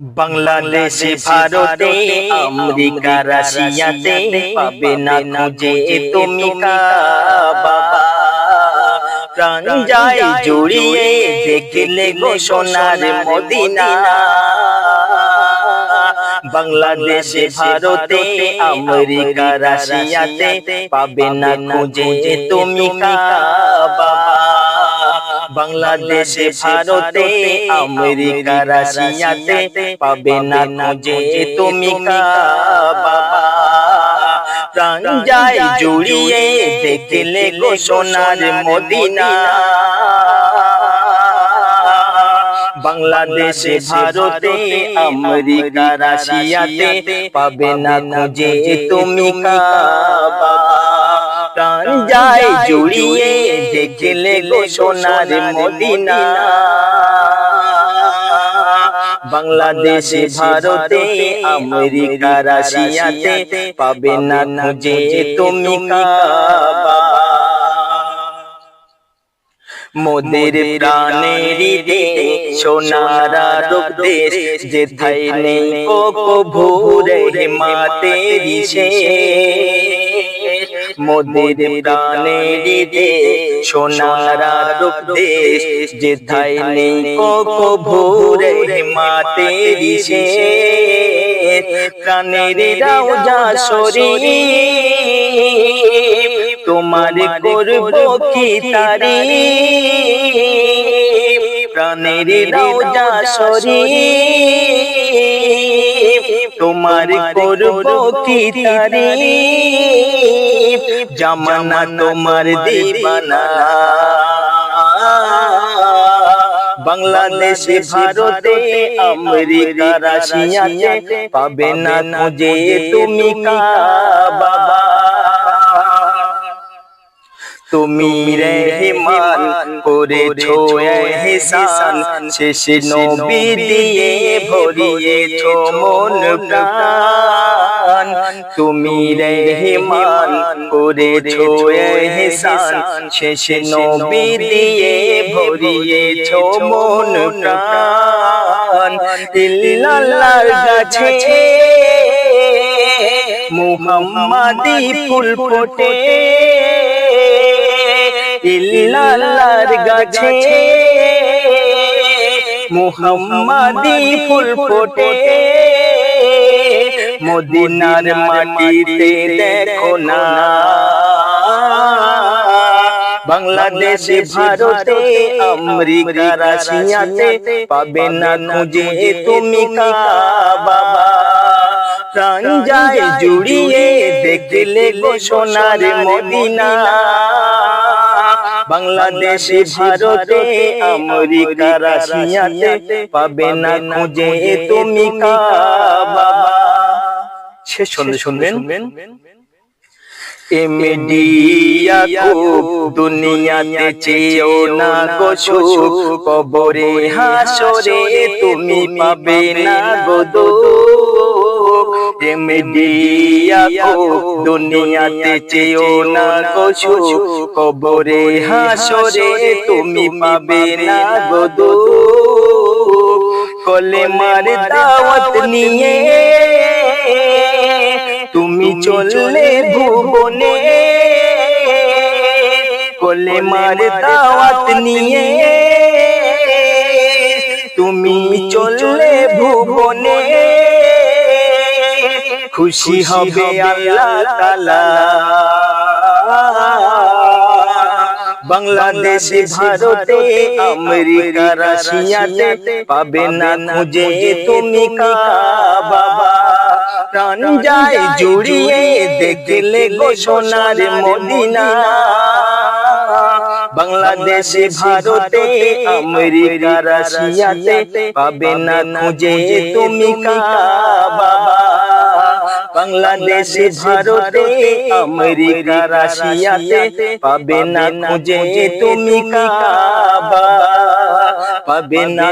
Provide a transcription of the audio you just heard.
বাংলাদেশে ভারতে আমেরিকা রাশিয়াতে পাবে না খুঁজে তুমি বাবা। প্রাণ যায় জড়িয়ে দেখলে গো সোনার মদিনা। বাংলাদেশে ভারতে আমেরিকা রাশিয়াতে পাবে না খুঁজে তুমি বাবা। বাংলাদেশে ভারতে আমেরিকা রাশিয়াতে পাবে না খুঁজে তুমি বাবা। প্রাণ যায় জুড়িয়ে দেখলে গো সোনার মদিনা। বাংলাদেশে ভারতে আমেরিকা রাশিয়াতে পাবে না খুঁজে তুমি বাবা। প্রাণ যায় জুড়িয়ে দেখলে গো সোনার মদিনা। বাংলাদেশে, ভারতে, আমেরিকা, রাশিয়াতে পাবে না খুঁজে তুমি মোদের প্রাণেরই দে সোনারা দেশ যেথায় নেই কোকো ভোরে মাতেরি সে মোদের প্রাণেরই দে সোনারা রূপ দেশ যেথায় নেই কোকো ভোরে মাতেরি সে প্রাণের যা শরীর, তোমার করব কি তারি? প্রাণের রাজা শরীর, তোমার করব কি তারি? জামানা তোমার দিবানা বাংলাদেশে, ভারতে, আমেরিকা, রাশিয়াতে পাবে না খুঁজে তুমি বাবা তুমি রেহমান করেছ এহসান, শেষে নবী দিয়ে ভরিয়েছো মন প্রাণ তুমি রেহমান করেছ এহসান শেষে নবী দিয়ে ভরিয়েছো মন প্রাণ। ইল্লাল্লাহর কাছে মুহাম্মাদি ফুল ফোটে। ইল্লাল্লাহর গাছে মুহাম্মাদি ফুল ফোটে। মদিনার মাটিতে দেখো না। বাংলাদেশে, ভারতে, আমেরিকা, রাশিয়াতে পাবে না খুঁজে তুমি বাবা। প্রাণ যায় জুড়িয়ে দেখলে গো সোনার মদিনা। বাংলাদেশে, ভারতে, আমেরিকা, রাশিয়াতে পাবে না খুঁজে তুমি বাবা। শেষ শুনলে শুনবেন। এমডিয়া খুব দুনিয়াতে চেয়েও না গো সুখ। কবরে হাসরে তুমি পাবে না গো দুঃখ। এমডিয়া খুব দুনিয়াতে চেয়েও না গো সুখ। কবরে হাসরে তুমি পাবে না গো দুঃখ। কলেমার দাওয়াত নিয়ে তুমি চললে ভুবনে কোলে মার দাওয়াত নিয়ে। তুমি চললে ভুবনে খুশি হবে আল্লাহ তালা। বাংলাদেশে ভারতে আমেরিকা রাশিয়াতে পাবে না খুঁজে তুমি কা বাবা প্রাণ যায় জুড়িয়ে দেখলে গো সোনার মদিনা। বাংলাদেশে ভারতে আমেরিকা রাশিয়াতে পাবে না খুঁজে তুমি বাবা। বাংলাদেশে ভারতে আমেরিকা রাশিয়াতে পাবে না খুঁজে তুমি বাবা। পাবে না